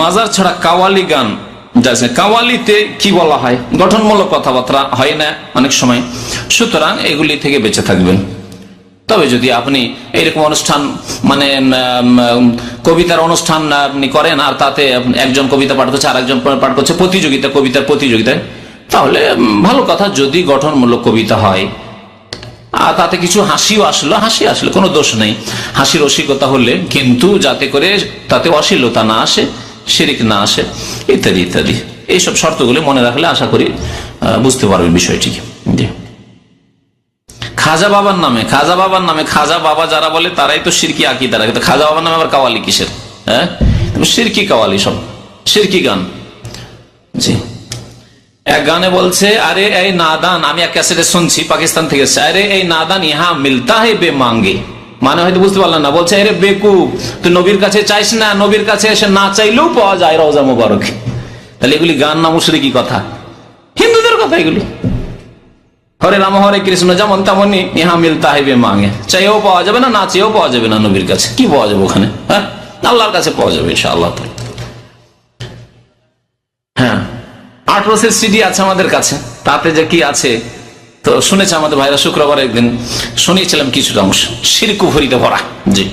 মাজার ছাড়া কাওয়ালি গান কাওয়ালিতে কি বলা হয়? গঠনমূলক কথাবার্তা হয় না অনেক সময়। সুতরাং এগুলি থেকে বেঁচে থাকবেন। তবে যদি আপনি এরকম অনুষ্ঠান মানে কবিতার অনুষ্ঠান আপনি করেন আর তাতে একজন কবিতা পাঠ করছে আর একজন পাঠ করছে, প্রতিযোগিতা, কবিতার প্রতিযোগিতায়, তাহলে ভালো কথা, যদি গঠনমূলক কবিতা হয়, আর তাতে কিছু হাসিও আসলো, হাসি আসলো, কোনো দোষ নেই। হাসির রসিকতা হলে কিন্তু যাতে করে তাতে অশ্লীলতা না আসে শিরিক না আসে, ইত্যাদি ইত্যাদি। এইসব শর্তগুলি মনে রাখলে আশা করি বুঝতে পারবেন বিষয়টি জি। খাজা বাবার নামে, খাজা বাবার নামে, খাজা বাবা যারা বলে, তারাই তো সিরকি আঁকি তারা কিন্তু খাজা বাবার নামে আবার কাওয়ালি কিসের? হ্যাঁ? সিরকি কাওয়ালি সব সিরকি গান। জি। এক গানে বলছে, আরে এই নাদান, আমি এক ক্যাসেটে শুনছি, পাকিস্তান থেকে আরে এই নাদান, ইহা মিলতা হে বে মাঙ্গে। মানে হয়তো বুঝতে পারলেন না। বলছে, আরে বেকুব, তুই নবীর কাছে চাইস না? নবীর কাছে এসে না চাইলেও পাওয়া যায় রওজা মুবারক। তাহলে এগুলি গান না মুসরি কি কথা। হিন্দুদের কথা এগুলি। হরে রাম, হরে কৃষ্ণ, যেমন তেমনই ইহা মিলতা হে বে মাঙ্গে চাইও পাওয়া যাবে না না চেয়েও পাওয়া যাবে না নবীর কাছে। কি পাওয়া যাবে ওখানে? হ্যাঁ? আল্লাহর কাছে পাওয়া যাবে ইনশাআল্লাহ। হ্যাঁ আট রসের সিডি আছে আমাদের কাছে। তাতে যে কি আছে? তো শুনেছে আমাদের ভাইরা শুক্রবার একদিন শুনিয়েছিলাম কিছুটা অংশ। সিরকুভরিতে ভরা। জি।